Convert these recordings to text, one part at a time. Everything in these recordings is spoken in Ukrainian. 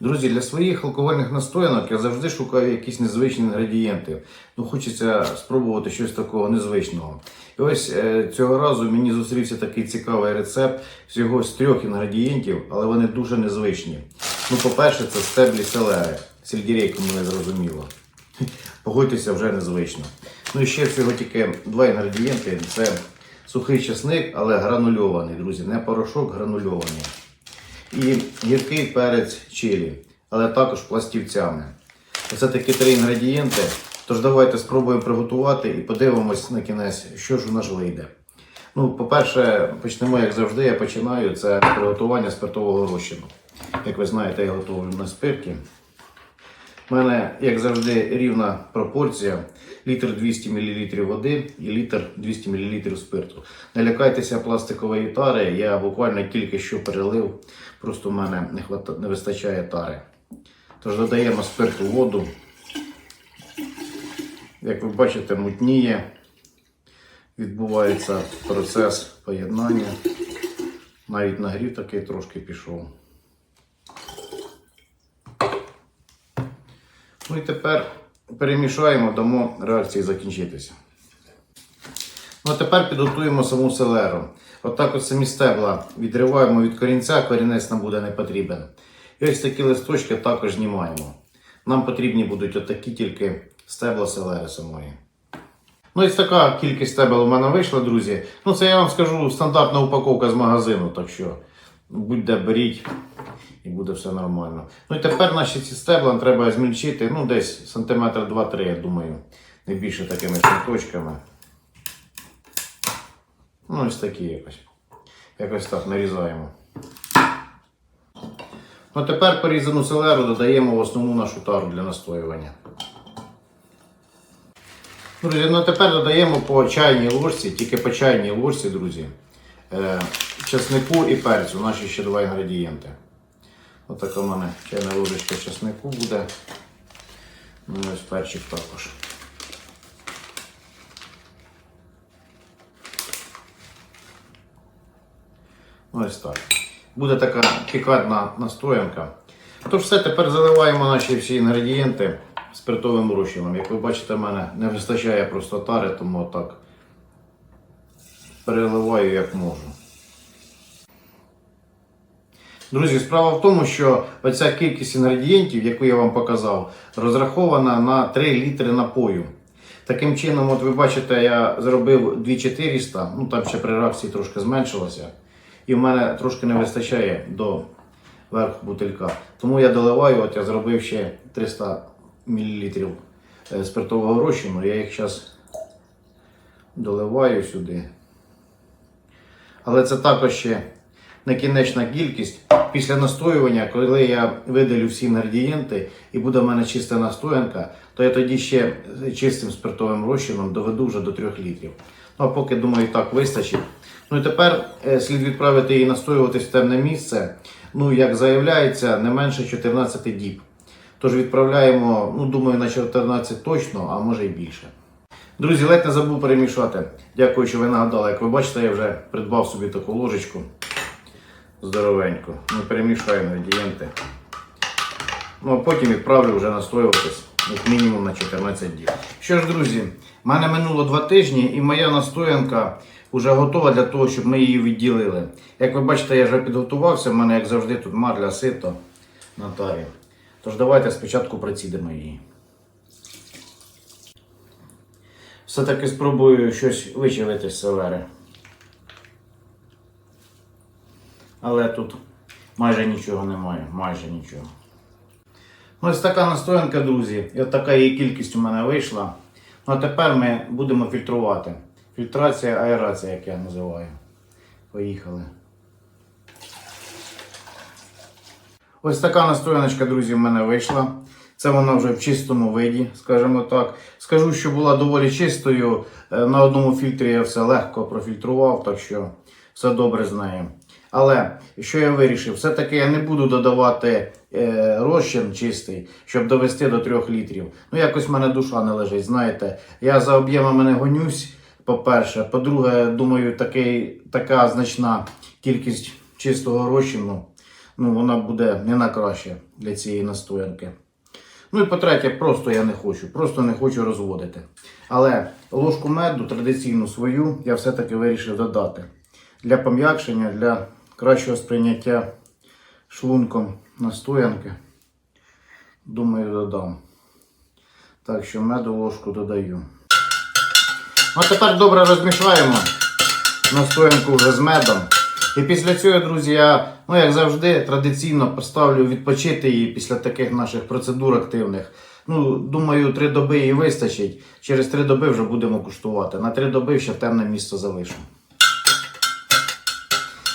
Друзі, для своїх алкогольних настоянок я завжди шукаю якісь незвичні інгредієнти. Ну, хочеться спробувати щось такого незвичного. І ось е, цього разу мені зустрівся такий цікавий рецепт всього з трьох інгредієнтів, але вони дуже незвичні. Ну, по-перше, це стеблі селери. Сельдерейку мене зрозуміло. Погодьтеся, вже незвично. Ну і ще всього тільки два інгредієнти. Це сухий чесник, але гранульований, друзі, не порошок, гранульований і гіркий перець чилі, але також пластівцями. Оце такі три інгредієнти. Тож давайте спробуємо приготувати і подивимось на кінець, що ж у нас вийде. Ну, по-перше, почнемо, як завжди, я починаю це приготування спиртового розчину. Як ви знаєте, я готовлю на спирті. У мене, як завжди, рівна пропорція. Літр 200 мл води і літр 200 мл спирту. Не лякайтеся пластикової тари, я буквально тільки що перелив, просто в мене не, хвата... не вистачає тари. Тож додаємо спирт у воду. Як ви бачите, мутніє. Відбувається процес поєднання. Навіть нагрів такий трошки пішов. Ну і тепер перемішаємо, дамо реакції закінчитися. Ну а тепер підготуємо саму селеру. Отак от самі стебла відриваємо від корінця, корінець нам буде не потрібен. І ось такі листочки також знімаємо. Нам потрібні будуть отакі тільки стебла селери самої. Ну і така кількість стебел у мене вийшла, друзі. Ну це я вам скажу стандартна упаковка з магазину, так що будь-де беріть і буде все нормально. Ну і тепер наші ці стебла треба змільчити, ну десь сантиметр 2-3, я думаю, не більше такими шматочками. Ну, ось такі якось. Якось так нарізаємо. Ну, тепер порізану селеру додаємо в основну нашу тару для настоювання. Друзі, ну тепер додаємо по чайній ложці, тільки по чайній ложці, друзі, чеснику і перцю, наші ще два інгредієнти. Отака в мене чайна ложечка чеснику буде. Ну і ось перчик також. Ну, Ось так. Буде така пікантна настоянка. Тож все, тепер заливаємо наші всі інгредієнти спиртовим розчином. Як ви бачите, в мене не вистачає просто тари, тому отак переливаю як можу. Друзі, справа в тому, що оця кількість інгредієнтів, яку я вам показав, розрахована на 3 літри напою. Таким чином, от ви бачите, я зробив 2400, ну там ще при реакції трошки зменшилося. І в мене трошки не вистачає до верху бутилька. Тому я доливаю, от я зробив ще 300 мл е, спиртового розчину. Я їх зараз доливаю сюди. Але це також ще не кінечна кількість. Після настоювання, коли я видалю всі інгредієнти і буде в мене чиста настоянка, то я тоді ще чистим спиртовим розчином доведу вже до 3 літрів. Ну а поки, думаю, так вистачить. Ну і тепер е, слід відправити її настоюватись в темне місце. Ну, як заявляється, не менше 14 діб. Тож відправляємо, ну думаю, на 14 точно, а може й більше. Друзі, ледь не забув перемішати. Дякую, що ви нагадали. Як ви бачите, я вже придбав собі таку ложечку здоровеньку. Ну, перемішаю інгредієнти. Ну, а потім відправлю вже настоюватись як мінімум на 14 діб. Що ж, друзі, в мене минуло два тижні і моя настоянка вже готова для того, щоб ми її відділили. Як ви бачите, я вже підготувався, в мене, як завжди, тут марля сито на тарі. Тож давайте спочатку процідимо її. Все-таки спробую щось вичавити з селери. Але тут майже нічого немає, майже нічого. Ось така настоянка, друзі. І от така її кількість у мене вийшла. Ну а тепер ми будемо фільтрувати. Фільтрація, аерація, як я називаю. Поїхали. Ось така настояночка, друзі, в мене вийшла. Це вона вже в чистому виді, скажімо так. Скажу, що була доволі чистою. Е, На одному фільтрі я все легко профільтрував, так що все добре з. Але що я вирішив? Все-таки я не буду додавати е, розчин чистий, щоб довести до 3 літрів. Ну, якось в мене душа не лежить. Знаєте, я за об'ємами не гонюсь. По-перше, по-друге, думаю, такий, така значна кількість чистого розчину, ну, вона буде не на краще для цієї настоянки. Ну і по-третє, просто я не хочу, просто не хочу розводити. Але ложку меду традиційну свою я все-таки вирішив додати для пом'якшення, для кращого сприйняття шлунком настоянки. Думаю, додам. Так що меду ложку додаю. Ну, а тепер добре розмішаємо настоянку вже з медом. І після цього, друзі, я, ну як завжди, традиційно поставлю відпочити її після таких наших процедур активних. Ну, думаю, три доби її вистачить. Через три доби вже будемо куштувати. На три доби ще темне місце залишимо.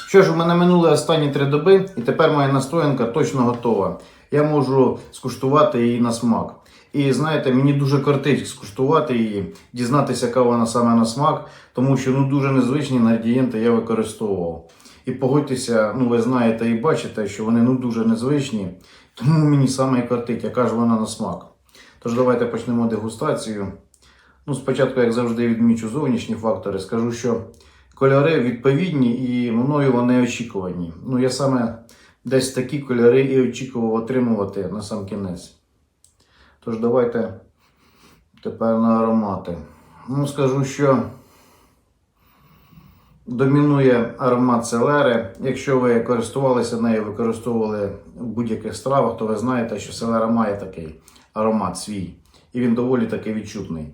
Що ж, у мене минули останні три доби, і тепер моя настоянка точно готова. Я можу скуштувати її на смак. І знаєте, мені дуже кортить скуштувати її, дізнатися, яка вона саме на смак, тому що ну дуже незвичні інгредієнти я використовував. І погодьтеся, ну ви знаєте і бачите, що вони ну дуже незвичні, тому мені саме і кортить, яка ж вона на смак. Тож давайте почнемо дегустацію. Ну, спочатку, як завжди, відмічу зовнішні фактори. Скажу, що кольори відповідні і мною вони очікувані. Ну, я саме десь такі кольори і очікував отримувати на сам кінець. Тож давайте тепер на аромати. Ну, скажу, що домінує аромат селери. Якщо ви користувалися нею, використовували в будь-яких стравах, то ви знаєте, що селера має такий аромат свій. І він доволі таки відчутний.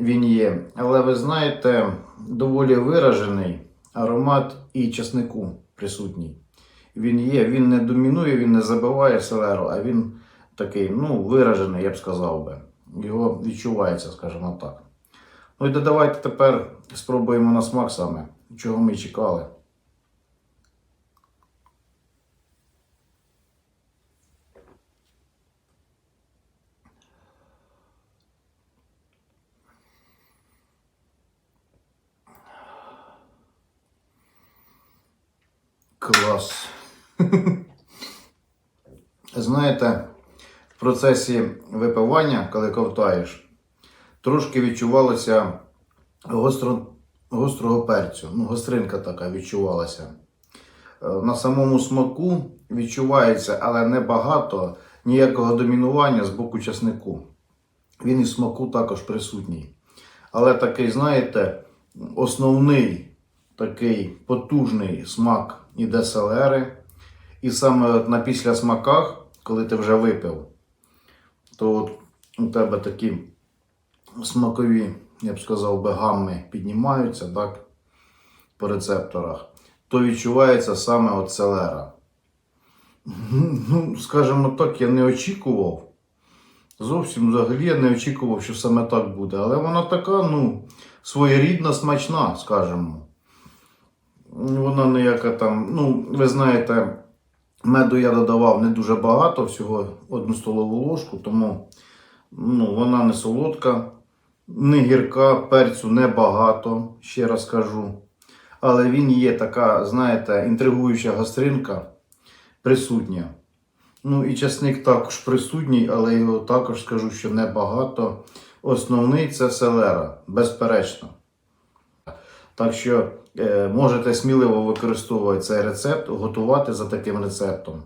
Він є. Але ви знаєте, доволі виражений аромат і часнику присутній. Він є, він не домінує, він не забиває селеру, а він такий, ну, виражений, я б сказав би. Його відчувається, скажімо так. Ну і давайте тепер спробуємо на смак саме, чого ми чекали. Клас. Знаєте, в процесі випивання, коли ковтаєш, трошки відчувалося гостро, гострого перцю. Ну, гостринка така відчувалася. Е, На самому смаку відчувається, але не багато ніякого домінування з боку часнику. Він і в смаку також присутній. Але такий, знаєте, основний такий потужний смак іде селери. І саме от на післясмаках, коли ти вже випив, то от у тебе такі смакові, я б сказав, би, гамми піднімаються так, по рецепторах, то відчувається саме от селера. Ну, скажімо так, я не очікував. Зовсім взагалі я не очікував, що саме так буде. Але вона така, ну, своєрідна, смачна, скажімо. Вона ніяка там, ну, ви знаєте, меду я додавав не дуже багато, всього одну столову ложку, тому ну, вона не солодка, не гірка, перцю небагато, ще раз кажу. Але він є така, знаєте, інтригуюча гостринка присутня. Ну і часник також присутній, але його також скажу, що небагато. Основний це селера, безперечно. Так що е, можете сміливо використовувати цей рецепт, готувати за таким рецептом.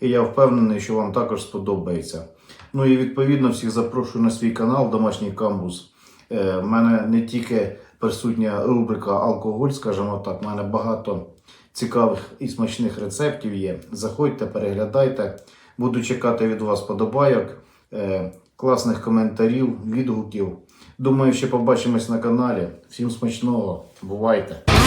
І я впевнений, що вам також сподобається. Ну і відповідно всіх запрошую на свій канал Домашній камбус. Е, в мене не тільки присутня рубрика алкоголь, скажімо так, в мене багато цікавих і смачних рецептів є. Заходьте, переглядайте. Буду чекати від вас подобайок, е, класних коментарів, відгуків. Думаю, ще побачимось на каналі. Всім смачного. Бувайте!